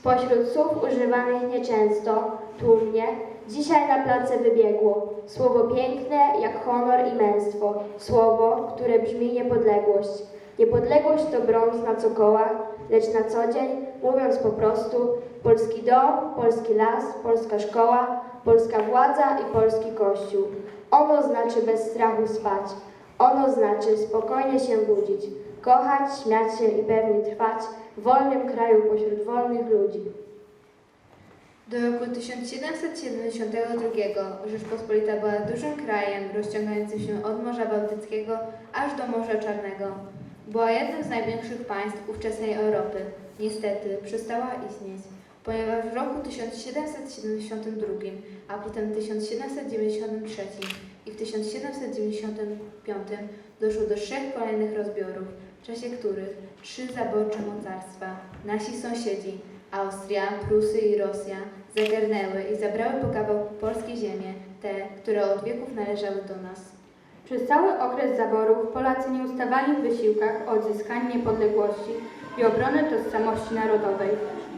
Spośród słów używanych nieczęsto, tłumnie, dzisiaj na place wybiegło słowo piękne jak honor i męstwo, słowo, które brzmi niepodległość. Niepodległość to brąz na cokołach, lecz na co dzień, mówiąc po prostu, polski dom, polski las, polska szkoła, polska władza i polski kościół. Ono znaczy bez strachu spać. Ono znaczy spokojnie się budzić, kochać, śmiać się i pewnie trwać wolnym kraju pośród wolnych ludzi. Do roku 1772 Rzeczpospolita była dużym krajem rozciągającym się od Morza Bałtyckiego aż do Morza Czarnego. Była jednym z największych państw ówczesnej Europy. Niestety przestała istnieć, ponieważ w roku 1772, a potem 1793 i w 1795 doszło do trzech kolejnych rozbiorów, czasie których trzy zaborcze mocarstwa, nasi sąsiedzi, Austria, Prusy i Rosja zagarnęły i zabrały po kawałku polskie ziemie, te, które od wieków należały do nas. Przez cały okres zaborów Polacy nie ustawali w wysiłkach o odzyskanie niepodległości i obronę tożsamości narodowej.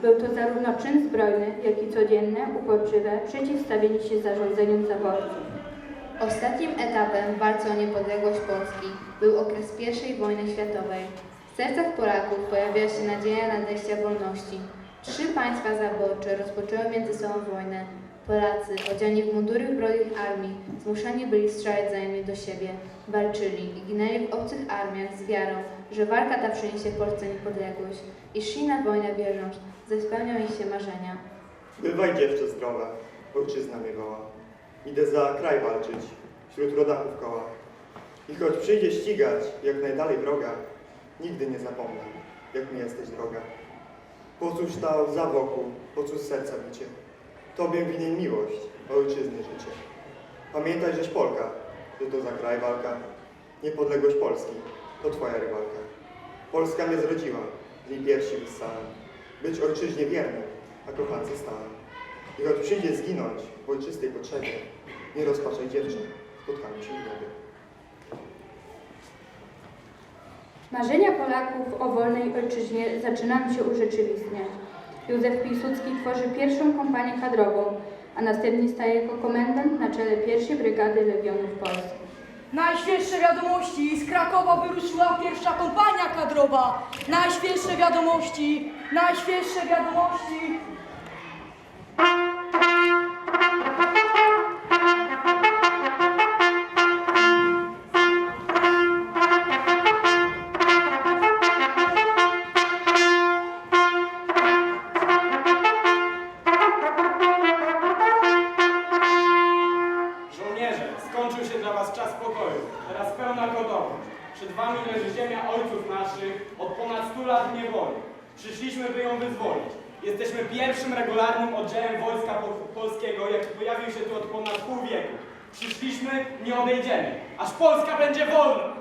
Był to zarówno czyn zbrojny, jak i codzienne, uporczywe przeciwstawienie się zarządzeniom zaborców. Ostatnim etapem w walce o niepodległość Polski był okres I wojny światowej. W sercach Polaków pojawiła się nadzieja nadejścia wolności. Trzy państwa zaborcze rozpoczęły między sobą wojnę. Polacy, odziani w mundury zbrojnych armii, zmuszeni byli strzelać wzajemnie do siebie, walczyli i ginęli w obcych armiach z wiarą, że walka ta przyniesie Polsce niepodległość i szli na wojnę wierząc, że spełnią ich się marzenia. Bywaj dziewczę zdrowa, ojczyzna mnie woła. Idę za kraj walczyć, wśród rodaków koła. I choć przyjdzie ścigać jak najdalej wroga, nigdy nie zapomnę, jak mi jesteś droga. Po cóż ta za wokół, po cóż serca bicie? Tobie winien miłość, ojczyzny życie. Pamiętaj, żeś Polka, że to za kraj walka. Niepodległość Polski, to twoja rywalka. Polska mnie zrodziła, w jej piersi wyssałem. Być ojczyźnie wiernym, a kochance stałem. I choć przyjdzie zginąć w ojczystej potrzebie, nie rozpaczaj dziewczyn, spotkamy się w niebie. Marzenia Polaków o wolnej ojczyźnie zaczynają się urzeczywistniać. Józef Piłsudski tworzy pierwszą kompanię kadrową, a następnie staje jako komendant na czele pierwszej brygady Legionów Polskich. Najświeższe wiadomości, z Krakowa wyruszyła pierwsza kompania kadrowa. Najświeższe wiadomości, najświeższe wiadomości. Nie odejdziemy, aż Polska będzie wolna!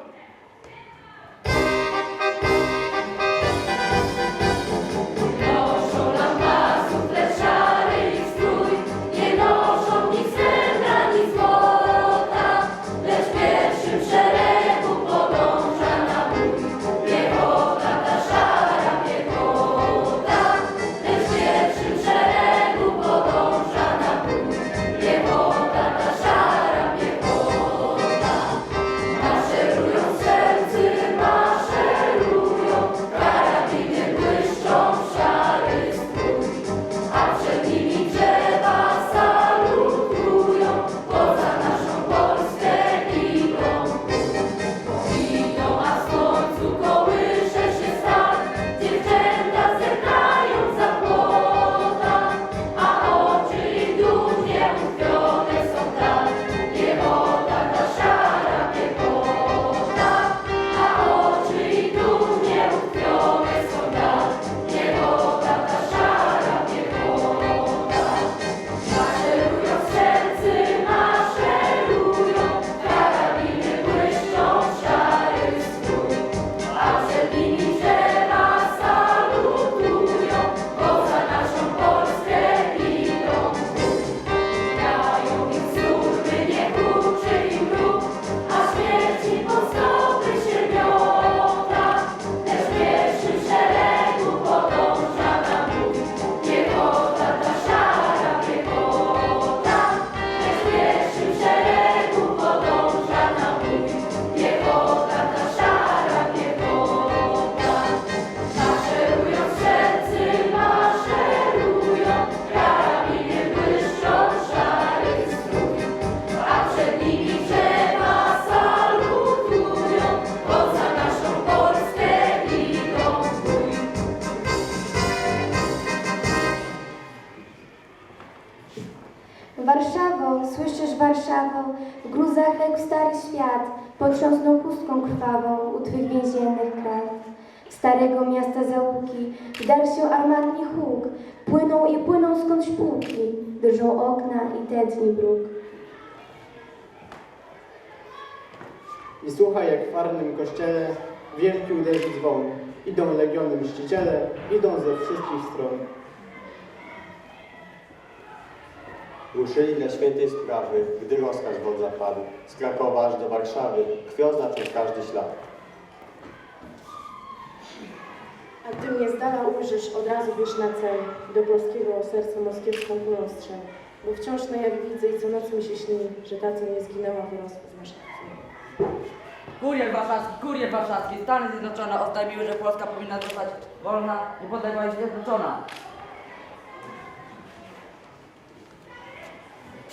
W gruzach legł stary świat, potrząsnął pustką krwawą u twych więziennych krat. Starego miasta załuki, wdarł się armatni huk, płyną i płyną skądś pułki, drżą okna i tętni bruk. I słuchaj, jak w farnym kościele wielki uderzy dzwon. Idą legiony mściciele, idą ze wszystkich stron. Ruszyli dla świętej sprawy, gdy rozkaz wodza padł. Z Krakowa aż do Warszawy, krwią znaczył każdy ślad. A gdy mnie z dala ujrzysz, od razu wiesz na cel, do polskiego serca moskiewską kulą strzel. Bo wciąż na jak widzę i co noc mi się śni, że ta, co nie zginęła, wyrosła z naszych krwi. Kurier warszawski, kurier warszawski, Stany Zjednoczone oznajmiły, że Polska powinna zostać wolna, niepodległa i zjednoczona.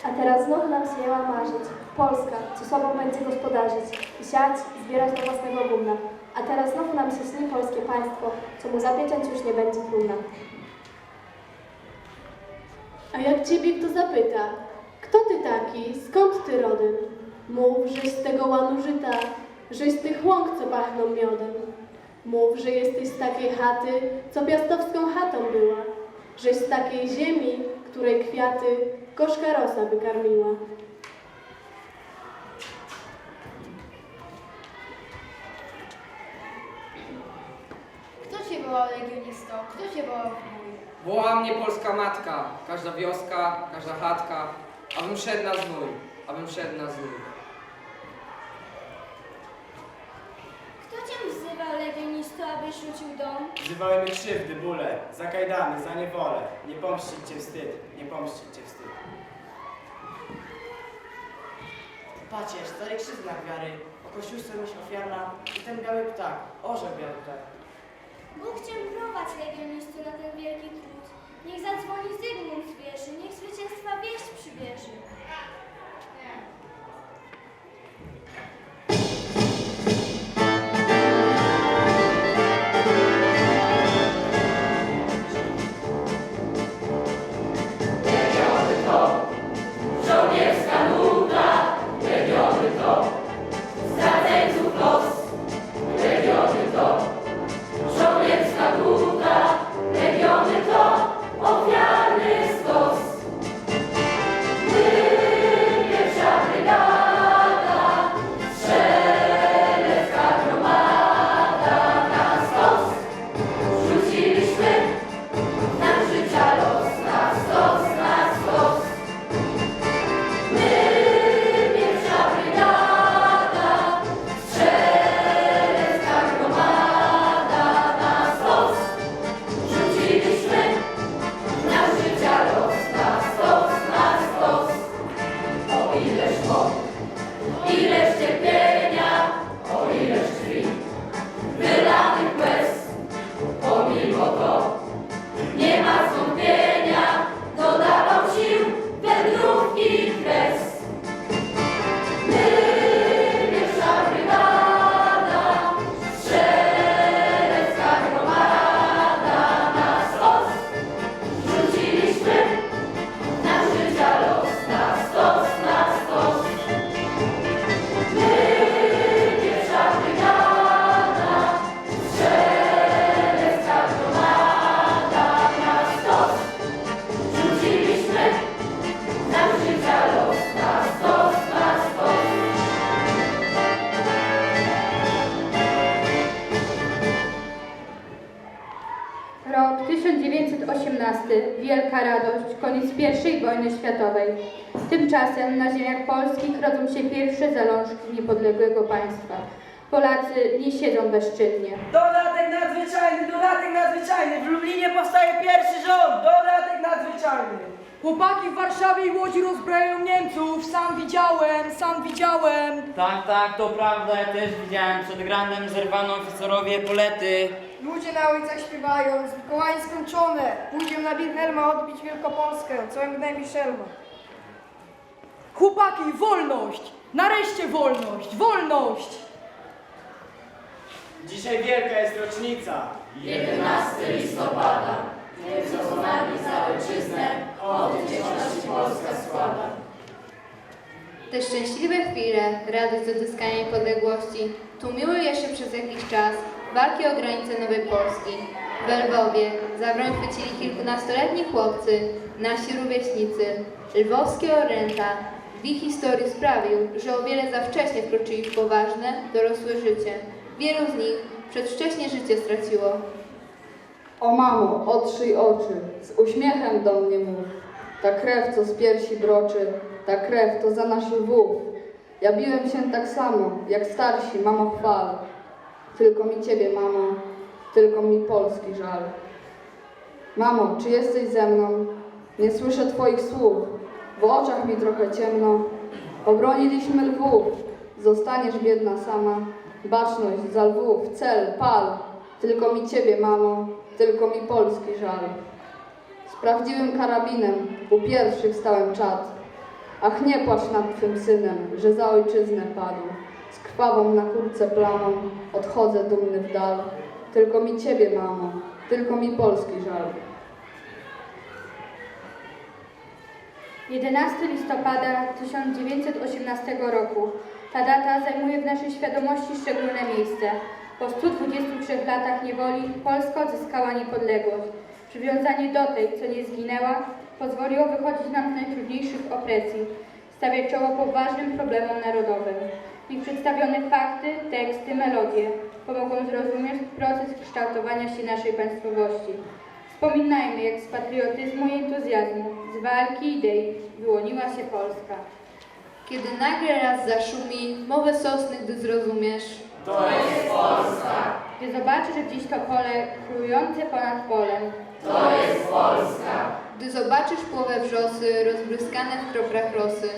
A teraz znów nam śniała marzyć. Polska, co sobą będzie gospodarzyć i siać, zbierać do własnego gumna. A teraz znów nam się śni polskie państwo, co mu zapieczęć już nie będzie trudna. A jak ciebie kto zapyta, kto ty taki, skąd ty rodem? Mów, żeś z tego łanu żyta, żeś z tych łąk, co pachną miodem. Mów, że jesteś z takiej chaty, co piastowską chatą była, żeś z takiej ziemi, której kwiaty gorzka rosa wykarmiła. Kto cię wołał legionisto? Kto cię wołał? Woła mnie polska matka, każda wioska, każda chatka, abym szedł na znój, abym szedł na znój. Kto cię wzywał legionisto, abyś rzucił dom? Wzywały mnie krzywdy, bóle, za kajdany, za niewolę. Nie pomścić cię wstyd, nie pomścić cię wstyd. Pacierz, stary krzyż znak wiary, o kościuszce myśl ofiarna i ten biały ptak, orzeł biały ptak. Bóg cię prowadź legionisto na ten wielki trud. Niech zadzwoni Zygmunt z wieży, niech zwycięstwa wieść przybierze. Rok Wielka radość. Koniec I wojny światowej. Tymczasem na ziemiach polskich rodzą się pierwsze zalążki niepodległego państwa. Polacy nie siedzą bezczynnie. Dodatek nadzwyczajny, dodatek nadzwyczajny, w Lublinie powstaje pierwszy rząd, dodatek nadzwyczajny. Chłopaki w Warszawie i Łodzi rozbrajają Niemców, sam widziałem, sam widziałem. Tak, tak, to prawda, ja też widziałem. Przed Grandem zerwano oficerowie polety. Ludzie na ulicach śpiewają, z Mikołajem skończone, pójdziemy na Wilhelma odbić Wielkopolskę, co gnębi szelma. Chłopaki, wolność! Nareszcie wolność, wolność! Dzisiaj wielka jest rocznica. 11 listopada, co z nami za ojczyznę, od dzieciności Polska składa. szczęśliwe chwile, radość z odzyskania niepodległości tłumiły jeszcze przez jakiś czas walki o granice Nowej Polski. W Lwowie za broń chwycili kilkunastoletni chłopcy, nasi rówieśnicy. Lwowskie oręta w ich historii sprawił, że o wiele za wcześnie wkroczyli w poważne, dorosłe życie. Wielu z nich przedwcześnie życie straciło. O mamo, otrzyj oczy, z uśmiechem do mnie mów. Ta krew, co z piersi broczy, ta krew to za nasz lwów. Ja biłem się tak samo, jak starsi, mamo chwal. Tylko mi ciebie, mamo, tylko mi Polski żal. Mamo, czy jesteś ze mną? Nie słyszę twoich słów, w oczach mi trochę ciemno. Obroniliśmy lwów, zostaniesz biedna sama. Baczność za lwów, cel, pal. Tylko mi ciebie, mamo, tylko mi Polski żal. Z prawdziwym karabinem u pierwszych stałem czat. Ach, nie płacz nad twym synem, że za ojczyznę padł. Z krwawą na kurce plamą odchodzę dumny w dal. Tylko mi ciebie, mamo, tylko mi Polski żal. 11 listopada 1918 roku. Ta data zajmuje w naszej świadomości szczególne miejsce. Po 123 latach niewoli Polska odzyskała niepodległość. Przywiązanie do tej, co nie zginęła, pozwoliło wychodzić nam z najtrudniejszych opresji, stawiać czoło poważnym problemom narodowym. Ich przedstawione fakty, teksty, melodie pomogą zrozumieć proces kształtowania się naszej państwowości. Wspominajmy, jak z patriotyzmu i entuzjazmu, z walki idei wyłoniła się Polska. Kiedy nagle raz zaszumi mowę sosny, gdy zrozumiesz, Gdy zobaczysz gdzieś to pole królujące ponad polem, gdy zobaczysz połowę wrzosy rozbryskane w kroplach rosy,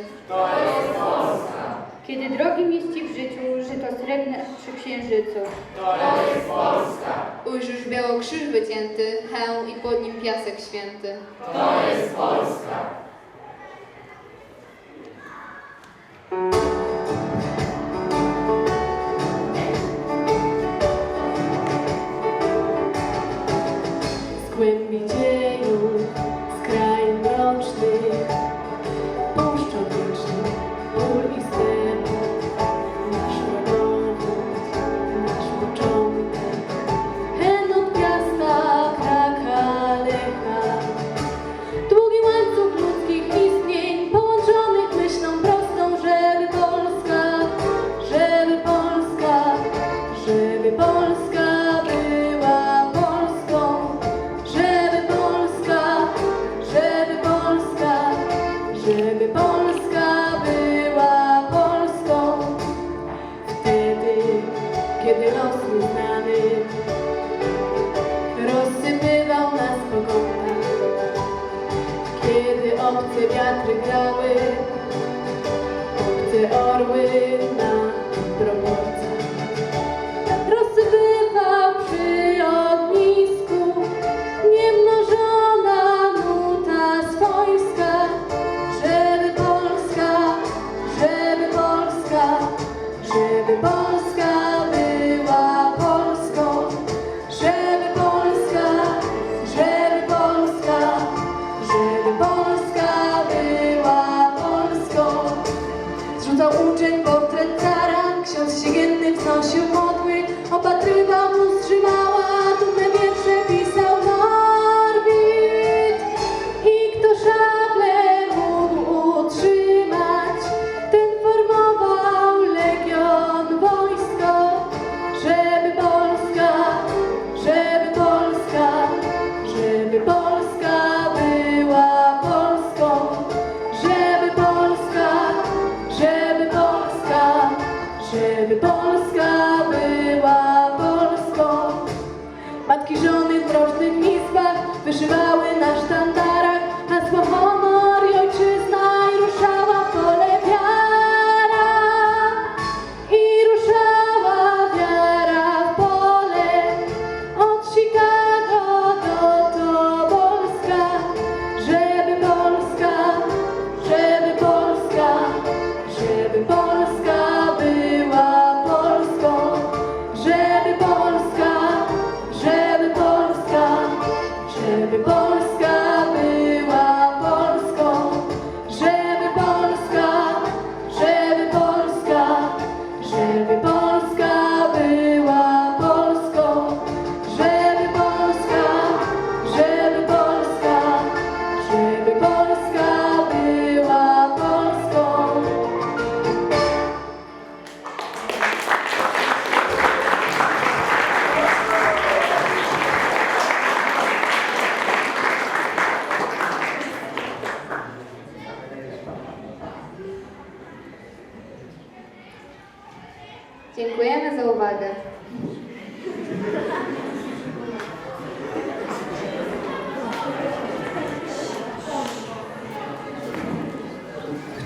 kiedy drogim jest ci w życiu żyto srebrne przy księżycu, ujrzysz biało krzyż wycięty, hełm i pod nim piasek święty. Z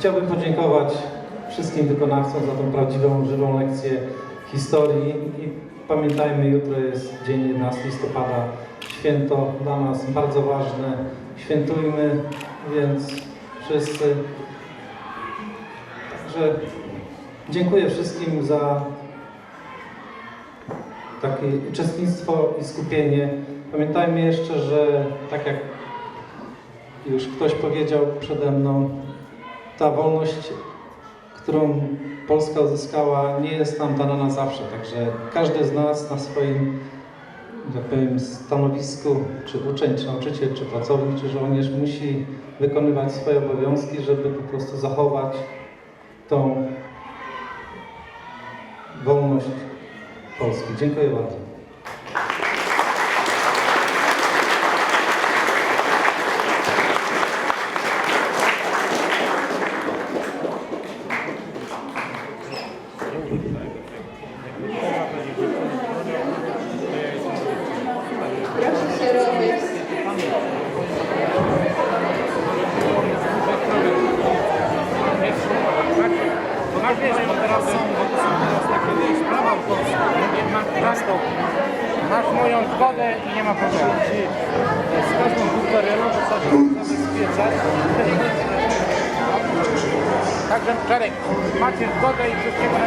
Chciałbym podziękować wszystkim wykonawcom za tą prawdziwą, żywą lekcję historii i pamiętajmy, jutro jest dzień 11 listopada, święto dla nas bardzo ważne. Świętujmy więc wszyscy. Także dziękuję wszystkim za takie uczestnictwo i skupienie. Pamiętajmy jeszcze, że tak jak już ktoś powiedział przede mną, ta wolność, którą Polska uzyskała, nie jest nam dana na zawsze. Także każdy z nas na swoim, tak powiem, stanowisku, czy uczeń, czy nauczyciel, czy pracownik, czy żołnierz, musi wykonywać swoje obowiązki, żeby po prostu zachować tą wolność Polski. Dziękuję bardzo. Proszę się rozejść. Masz wiesz, bo teraz są, bo to są teraz takie wiesz, prawa w Polsce. Nie masz miasto, masz moją zgodę i nie ma problemu. Czy z każdą bukerelą to sobie zabezpieczać. Czarek, macie zgodę i wszystkiego